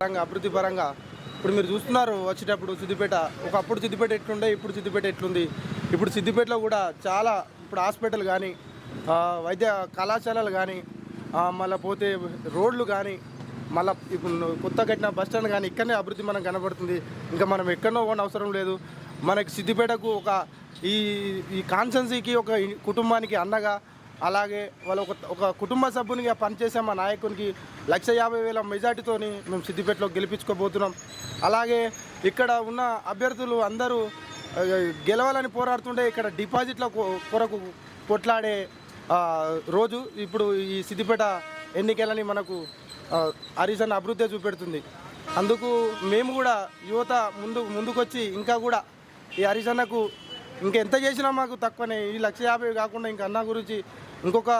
పరంగా అభివృద్ధి పరంగా. ఇప్పుడు మీరు చూస్తున్నారు వచ్చేటప్పుడు సిద్దిపేట. ఒకప్పుడు సిద్దిపేట ఎట్లుండే ఇప్పుడు సిద్దిపేట ఎట్లుంది? ఇప్పుడు సిద్దిపేటలో కూడా చాలా ఇప్పుడు హాస్పిటల్ కానీ వైద్య కళాశాలలు కానీ మళ్ళీ పోతే రోడ్లు కానీ మళ్ళీ ఇప్పుడు కొత్త కట్టిన బస్ స్టాండ్ కానీ ఇక్కడనే అభివృద్ధి మనకు కనబడుతుంది. ఇంకా మనం ఎక్కడో పోవడం అవసరం లేదు. మనకి సిద్దిపేటకు ఒక ఈ ఈ కాన్సెన్సీకి ఒక కుటుంబానికి అన్నగా అలాగే వాళ్ళ ఒక ఒక కుటుంబ సభ్యునిగా పనిచేసే మా నాయకునికి లక్ష యాభై వేల మెజార్టీతోని మేము సిద్దిపేటలో గెలిపించుకోబోతున్నాం. అలాగే ఇక్కడ ఉన్న అభ్యర్థులు అందరూ గెలవాలని పోరాడుతుంటే ఇక్కడ డిపాజిట్ల కొ- కొరకు కొట్లాడే రోజు ఇప్పుడు ఈ సిద్దిపేట ఎన్నికలని మనకు హరిజన్ అభివృద్ధి చూపెడుతుంది. అందుకు మేము కూడా యువత ముందు ముందుకొచ్చి ఇంకా కూడా ఈ హరిజనకు ఇంకెంత చేసినా మాకు తక్కువనే. ఈ లక్ష యాభై కాకుండా ఇంకా అన్న గురించి ఇంకొక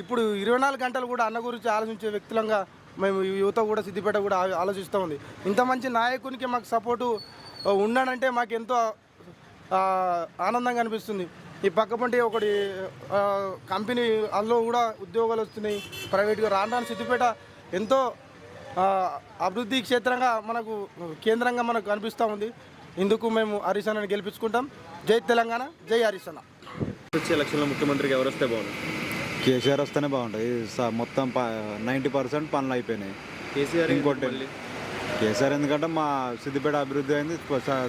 ఇప్పుడు ఇరవై నాలుగు గంటలు కూడా అన్న గురించి ఆలోచించే వ్యక్తులంగా మేము ఈ యువత కూడా సిద్దిపేట కూడా ఆలోచిస్తూ ఉంది. ఇంత మంచి నాయకునికి మాకు సపోర్టు ఉన్నాడంటే మాకు ఎంతో ఆనందంగా అనిపిస్తుంది. ఈ పక్క పంటి ఒకటి కంపెనీ అందులో కూడా ఉద్యోగాలు వస్తున్నాయి. ప్రైవేట్గా రాను రాను సిద్దిపేట ఎంతో అభివృద్ధి క్షేత్రంగా మనకు కేంద్రంగా మనకు కనిపిస్తూ ఉంది. ఇందుకు మేము హరీష్ అన్నని గెలిపించుకుంటాం. జై తెలంగాణ జై హరీష్ అన్న వచ్చే ఎలక్షన్లో ముఖ్యమంత్రికి ఎవరు వస్తే బాగుంది కేసీఆర్ వస్తేనే బాగుంటుంది స- మొత్తం నైంటీ పర్సెంట్ పనులు అయిపోయినాయి. కేసీఆర్ ఇంకోటి కేసీఆర్ ఎందుకంటే మా సిద్దిపేట అభివృద్ధి అయింది.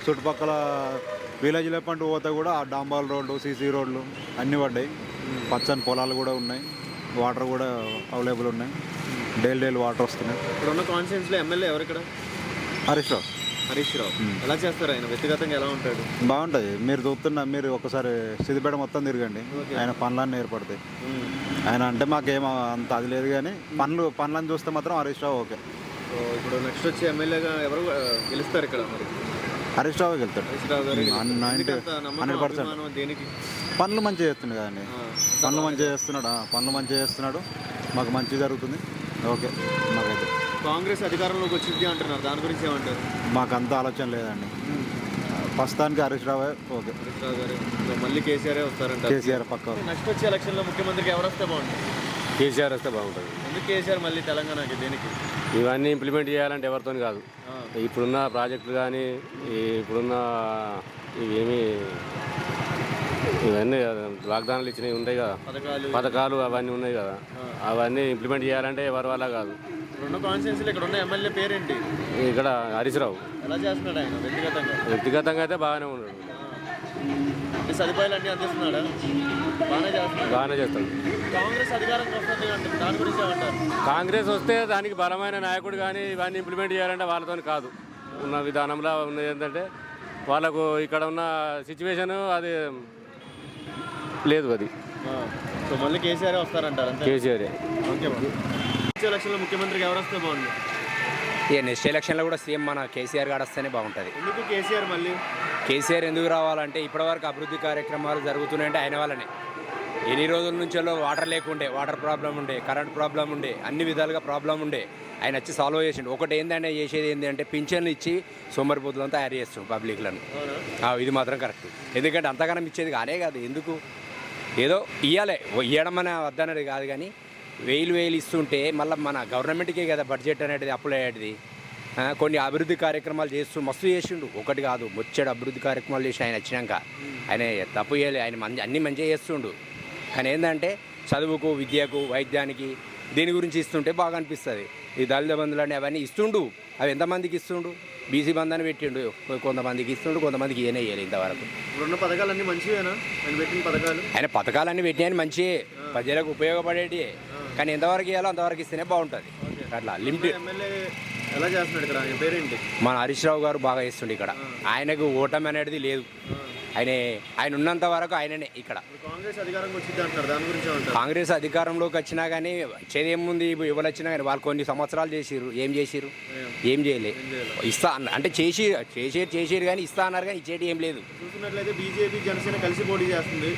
చుట్టుపక్కల విలేజ్ల పంట పోతే కూడా ఆ డాంబాల్ రోడ్లు సీసీ రోడ్లు అన్నీ పడ్డాయి. పచ్చని పొలాలు కూడా ఉన్నాయి. వాటర్ కూడా అవైలబుల్ ఉన్నాయి. డైలీ డైలీ వాటర్ వస్తున్నాయి. ఇప్పుడున్న కాన్స్టిట్యూన్స్లో ఎమ్మెల్యే ఎవరు ఇక్కడ హరీష్ రావు. హరీష్ రావు. ఎలా చేస్తారు ఆయన? వ్యక్తిగతంగా ఎలా ఉంటాడు? బాగుంటుంది. మీరు చూస్తున్న మీరు ఒకసారి సిద్దిపేట మొత్తం తిరగండి. ఆయన పనులన్నీ ఏర్పడతాయి. ఆయన అంటే మాకేం అంత అది లేదు కానీ పనులు పనులను చూస్తే మాత్రం హరీష్ రావు ఓకే. ఇప్పుడు నెక్స్ట్ వచ్చే ఎమ్మెల్యేగా ఎవరు గెలుస్తారు ఇక్కడ మరి? హరీష్ రావు వెళ్తాడు హండ్రెడ్ పర్సెంట్. పనులు మంచిగా చేస్తుండే కదండి పనులు మంచిగా చేస్తున్నాడు. పనులు మంచిగా చేస్తున్నాడు. మాకు మంచి జరుగుతుంది. ఓకే మాకైతే. కాంగ్రెస్ అధికారంలోకి వచ్చింది అంటున్నారు. దాని గురించి ఏమంటారు? మాకు అంత ఆలోచన లేదండి. ప్రస్తుతానికి హరీష్ రావే ఓకే. హరీష్ రావు గారు. సో మళ్ళీ కేసీఆర్ వస్తారంటారు. కేసీఆర్ పక్క నెక్స్ట్ వచ్చే ఎలక్షన్లో ముఖ్యమంత్రికి ఎవరు వస్తే బాగుంటుంది? కేసీఆర్ వస్తే బాగుంటుంది. ఎందుకు కేసీఆర్ మళ్ళీ తెలంగాణకి? దేనికి? ఇవన్నీ ఇంప్లిమెంట్ చేయాలంటే ఎవరితో కాదు. ఇప్పుడున్న ప్రాజెక్టులు కానీ ఇప్పుడున్న ఇవేమి ఇవన్నీ వాగ్దానాలు ఇచ్చినవి ఉంటాయి కదా. పథకాలు. పథకాలు అవన్నీ ఉన్నాయి కదా. అవన్నీ ఇంప్లిమెంట్ చేయాలంటే ఎవరి వల్ల కాదు. రెండు కాన్స్టిట్యూన్సీలు ఇక్కడ ఉన్న ఎమ్మెల్యే పేరేంటి? ఇక్కడ హరీశ్రావు. ఎలా చేస్తున్నాడు ఆయన? వ్యక్తిగతంగా? వ్యక్తిగతంగా అయితే బాగానే ఉన్నాడు. ఈ సదుపాయాలు అన్నీ అందిస్తున్నాడా? బాగానే చేస్తున్నాడు. బాగానే చేస్తాడు. కాంగ్రెస్ అధికారంకి వస్తుంది అంటే దాని గురించి ఏమంటారు? కాంగ్రెస్ వస్తే దానికి బలమైన నాయకుడు కానీ ఇవన్నీ ఇంప్లిమెంట్ చేయాలంటే వాళ్ళతో కాదు. ఉన్న విధానంలో ఉన్నది ఏంటంటే వాళ్ళకు ఇక్కడ ఉన్న సిచ్యువేషన్ అది లేదు అది. సో మళ్ళీ కేసీఆర్ వస్తారంటారు కేసీఆర్. ఓకే వచ్చే ఎలక్షన్లో ముఖ్యమంత్రికి ఎవరు వస్తే బాగుంది? ఇక నెక్స్ట్ ఎలక్షన్లో కూడా సీఎం మన కేసీఆర్ గారు వస్తేనే బాగుంటుంది. ఎందుకు కేసీఆర్ మళ్ళీ? కేసీఆర్ ఎందుకు రావాలంటే ఇప్పటివరకు అభివృద్ధి కార్యక్రమాలు జరుగుతున్నాయంటే ఆయన వల్లనే. ఎన్ని రోజుల నుంచో వాటర్ లేకుండే వాటర్ ప్రాబ్లం ఉండే కరెంట్ ప్రాబ్లం ఉండే అన్ని విధాలుగా ప్రాబ్లం ఉండే. ఆయన వచ్చి సాల్వ్ చేసిండు. ఒకటి ఏంటంటే చేసేది ఏంటి అంటే పింఛన్లు ఇచ్చి సోమరిపోతులను తయారు చేస్తుండు పబ్లిక్లను. ఇది మాత్రం కరెక్ట్. ఎందుకంటే అంతగానం ఇచ్చేది కానే కాదు. ఎందుకు? ఏదో ఇవ్వాలి ఇవ్వడం అనే వద్దనేది కాదు కానీ వేలు వేలు ఇస్తుంటే మళ్ళీ మన గవర్నమెంట్కే కదా బడ్జెట్ అనేది అప్లై అయ్యేది. కొన్ని అభివృద్ధి కార్యక్రమాలు చేస్తూ మస్తు చేసిండు. ఒకటి కాదు ముచ్చడు అభివృద్ధి కార్యక్రమాలు చేసి ఆయన వచ్చినాక. ఆయన తప్పు చేయలే ఆయన మంచి అన్ని మంచిగా చేస్తుండు. కానీ ఏంటంటే చదువుకు విద్యకు వైద్యానికి దీని గురించి ఇస్తుంటే బాగా అనిపిస్తుంది. ఈ దళిత బంధువులు అని అవన్నీ ఇస్తుండు. అవి ఎంతమందికి ఇస్తుండు? బీసీ బంధాన్ని పెట్టిండు. కొంతమందికి ఇస్తుండు కొంతమందికి ఈయన ఇయ్యలేదు ఇంతవరకు. ఇప్పుడున్న పథకాలన్నీ మంచివేనా? ఆయన పెట్టిన పథకాలు? ఆయన పథకాలన్నీ పెట్టినాయని మంచియే. ప్రజలకు ఉపయోగపడేటి కానీ ఎంతవరకు ఇవ్వాలో అంతవరకు ఇస్తేనే బాగుంటుంది. అట్లా లిమిట్ ఎలా చేస్తున్నాడు ఇక్కడ? పేరేంటి? మన హరీష్ రావు గారు బాగా ఇస్తుండే ఇక్కడ. ఆయనకు ఓటమి అనేది లేదు. ఆయన ఆయన ఉన్నంత వరకు ఆయననే ఇక్కడ. కాంగ్రెస్ అధికారంలోకి వచ్చినా కానీ ఇప్పుడు ఎవరు వచ్చినా కానీ వాళ్ళు కొన్ని సంవత్సరాలు చేసిర్రు. ఏం చేసిర్రు? ఏం? చేయలే. ఇస్తా అంటే చేసి చేసేది చేసేది కానీ ఇస్తా అన్నారు కానీ ఇచ్చేది ఏం లేదు. చూసినట్లయితే బీజేపీ జనసేన కలిసి పోటీ చేస్తుంది.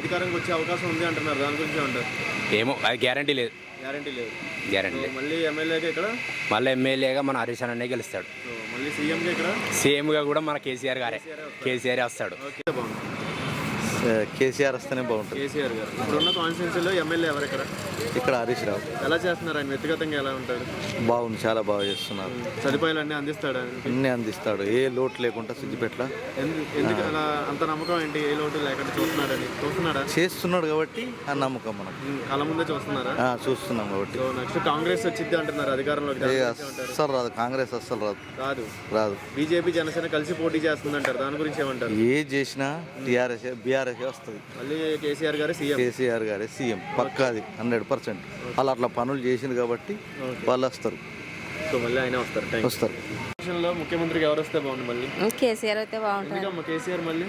అధికారంకి వచ్చే అవకాశం ఉంది అంటున్నారు. దాని గురించి ఏమంటారు? ఏమో అది గ్యారంటీ లేదు. గ్యారంటీ లేదు. గ్యారంటీ లేదు. మళ్ళీ ఎమ్మెల్యేగా ఇక్కడ? మళ్ళీ ఎమ్మెల్యేగా మన హరీష్ అన్ననే గెలుస్తాడు. మళ్ళీ సీఎంగా ఇక్కడ? సీఎంగా కూడా మన కేసీఆర్ గారే. కేసీఆర్ వస్తాడు. ఓకే బాగుంది. కేసీఆర్ వస్తేనే బాగుంటుంది. కేసీఆర్ గారు. ఇప్పుడున్న కాన్స్టిట్యూన్సీలో ఎమ్మెల్యే ఎవరు ఇక్కడ? ఇక్కడ హరీష్ రావు. ఎలా చేస్తున్నారు? ఆయన వ్యక్తిగతంగా ఎలా ఉంటాడు? బాగుంది చాలా బాగా చేస్తున్నారు. సదుపాయాలు అన్నీ అందిస్తాడా అన్నీ అందిస్తాడు. ఏ లోటు లేకుండా సిద్దిపేటలో ఎందు- ఎందుకు అలా అంత నమ్మకం ఏంటి? ఏ లోటు లేకుండా చూస్తున్నాడని? చూస్తున్నాడా? చేస్తున్నాడు కాబట్టి ఆ నమ్మకం మనకు. ఉమ్, కళ్ళ ముందే చూస్తున్నారా? చూస్తున్నాం కాబట్టి. నెక్స్ట్ కాంగ్రెస్ వచ్చింది అంటున్నారు అధికారంలోకి? అస్సలు రాదు. కాంగ్రెస్ అస్సలు రాదు. కాదు రాదు. బీజేపీ జనసేన కలిసి పోటీ చేస్తుందంటారు. దాని గురించి ఏమంటారు? ఏ చేసినా టీఆర్ఎస్ బీఆర్ఎస్ వస్తుంది. మళ్ళీ కేసీఆర్ గారు సీఎం. కేసీఆర్ గారే సీఎం పక్కాది హండ్రెడ్ పర్సెంట్. వాళ్ళు అట్లా పనులు చేసింది కాబట్టి వాళ్ళు వస్తారు. సో మళ్ళీ ఆయన వస్తారు. వస్తారు. ముఖ్యమంత్రికి ఎవరు వస్తే బాగుంది మళ్ళీ? కేసీఆర్ అయితే బాగుంటుంది కేసీఆర్ మళ్ళీ?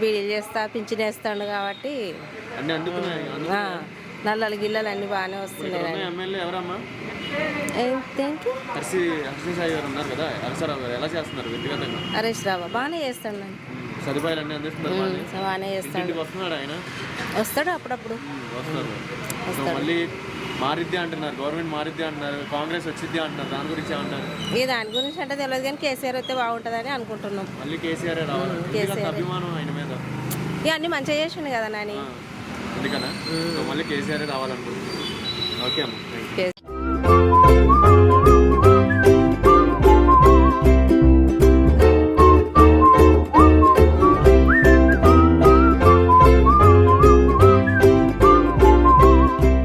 బీడీలు చేస్తా పింఛన్ వేస్తాడు కాబట్టి. అన్ని అందుకున్నాయి నల్లలు గిల్లలు అన్నీ బాగానే వస్తున్నాయి ఎమ్మెల్యే ఎవరమ్మా? హర్షి సాయి గారు ఎలా చేస్తున్నారు? వ్యక్తిగతంగా? హరీష్ రావు బాగానే చేస్తాడు నన్ను. సదుపాయాలు అన్ని అందిస్తున్నారు బాగానే. చేస్తాడు. వస్తున్నాడు ఆయన? వస్తాడు అప్పుడప్పుడు. వస్తున్నారు సో మళ్ళీ మారిద్ది అంటున్నారు. గవర్నమెంట్ మారిద్ది అంటున్నారు. కాంగ్రెస్ వచ్చిద్ది అంటున్నారు. దాని గురించి ఏమంటారు? ఇక దాని గురించి అంటే తెలియదు కానీ కేసీఆర్ అయితే బాగుంటుందని అనుకుంటున్నాం. మళ్ళీ కేసీఆర్ రావాలి? అభిమానం ఆయన మీద? ఇక అన్నీ మంచిగా చేసిండు కదా నాని. అందుకనా మళ్ళీ కేసీఆర్ రావాలనుకుంటున్నాను ఓకే అమ్మ.